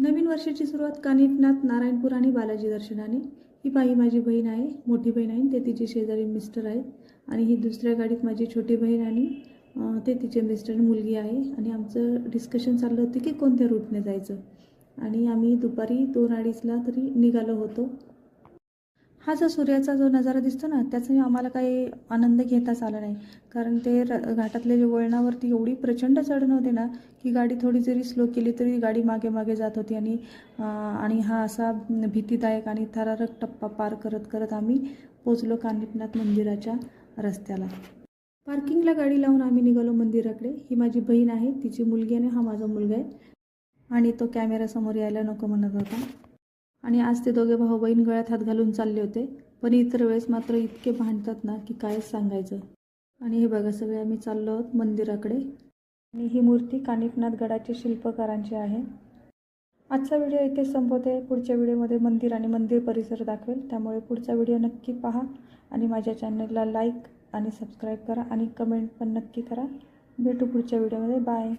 नवीन वर्षाची सुरुवात कानिफनाथ नारायणपूर आणि बालाजी दर्शनाने. ही बाई माझी बहीण आहे मोठी बहीण आहे ते तिचे शेजारी मिस्टर आहेत. आणि ही दुसऱ्या गाडीत माझी छोटी बहीण आणि ते तिचे मिस्टर मुलगी आहे. आणि आमचं डिस्कशन चाललं होतं की कोणत्या रूटने जायचं. आणि आम्ही दुपारी दोन अडीचला तरी निघालो होतो. हा जो सूर्याचा जो नजारा दिसतो ना त्याचा आम्हाला काही आनंद घेताच आला नाही. कारण ते र घाटातले जे वळणावरती एवढी प्रचंड चढण होते ना की गाडी थोडी जरी स्लो केली तरी गाडी मागे मागे जात होती. आणि आणि हा असा भीतीदायक आणि थरारक टप्पा पार करत करत आम्ही पोचलो कानिपनाथ मंदिराच्या रस्त्याला. पार्किंगला गाडी लावून आम्ही निघालो मंदिराकडे. ही माझी बहीण आहे तिची मुलगी आणि हा माझा मुलगा आहे. आणि तो कॅमेरासमोर यायला नको म्हणत होता. आणि आज ते दोघे भाऊ बहीण गळ्यात हात घालून चालले होते. पण इतर वेळेस मात्र इतके भांडतात ना की कायच सांगायचं. आणि हे बघा सगळे आम्ही चाललो आहोत मंदिराकडे. आणि ही मूर्ती कानिफनाथ गडाचे शिल्पकारांची आहे. आजचा व्हिडिओ इथे संपवते. पुढच्या व्हिडिओमध्ये मंदिर आणि मंदिर परिसर दाखवेल. त्यामुळे पुढचा व्हिडिओ नक्की पहा. आणि माझ्या चॅनलला लाईक आणि सबस्क्राईब करा. आणि कमेंट पण नक्की करा. भेटू पुढच्या व्हिडिओमध्ये. बाय.